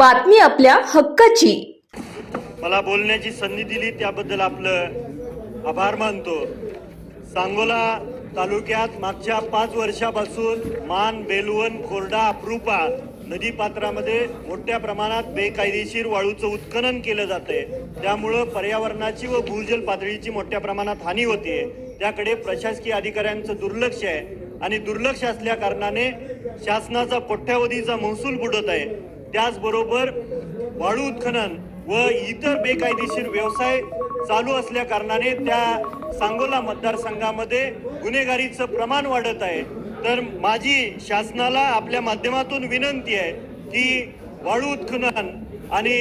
बातमी आपल्या हक्काची. मला बोलण्याची संधी दिली त्याबद्दल आपलं आभार मानतो. सांगोला तालुक्यात मागच्या पाच वर्षापासून मान बेलवण खोरडा अप्रुपा नदीपात्रामध्ये मोठ्या प्रमाणात बेकायदेशीर वाळूचं उत्खनन केलं जाते त्यामुळं पर्यावरणाची व भूजल पातळीची मोठ्या प्रमाणात हानी होते त्याकडे प्रशासकीय अधिकाऱ्यांचं दुर्लक्ष आहे. आणि दुर्लक्ष असल्या कारणाने शासनाचा कोट्यावधीचा महसूल बुडत आहे. त्याचबरोबर वाळू उत्खनन व इतर बेकायदेशीर व्यवसाय चालू असल्या कारणाने त्या सांगोला मतदारसंघामध्ये गुन्हेगारीचं प्रमाण वाढत आहे. तर माझी शासनाला आपल्या माध्यमातून विनंती आहे की वाळू उत्खनन आणि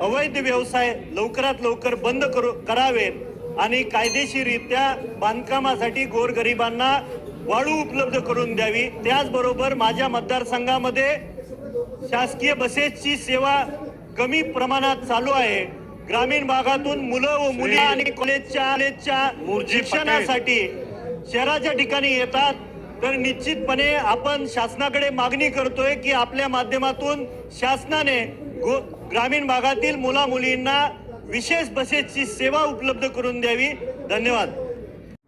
अवैध व्यवसाय लवकरात लवकर बंद करू करावेत आणि कायदेशीररित्या बांधकामासाठी गोरगरिबांना वाळू उपलब्ध करून द्यावी. त्याचबरोबर माझ्या मतदारसंघामध्ये शासकीय बसेसची सेवा कमी प्रमाणात चालू आहे. ग्रामीण भागातून मुलं व मुली आणि कॉलेजच्या कॉलेजच्या शिक्षणासाठी शहराच्या ठिकाणी येतात. तर निश्चितपणे आपण शासनाकडे मागणी करतोय की आपल्या माध्यमातून शासनाने ग्रामीण भागातील मुला मुलींना विशेष बसेसची सेवा उपलब्ध करून द्यावी. धन्यवाद.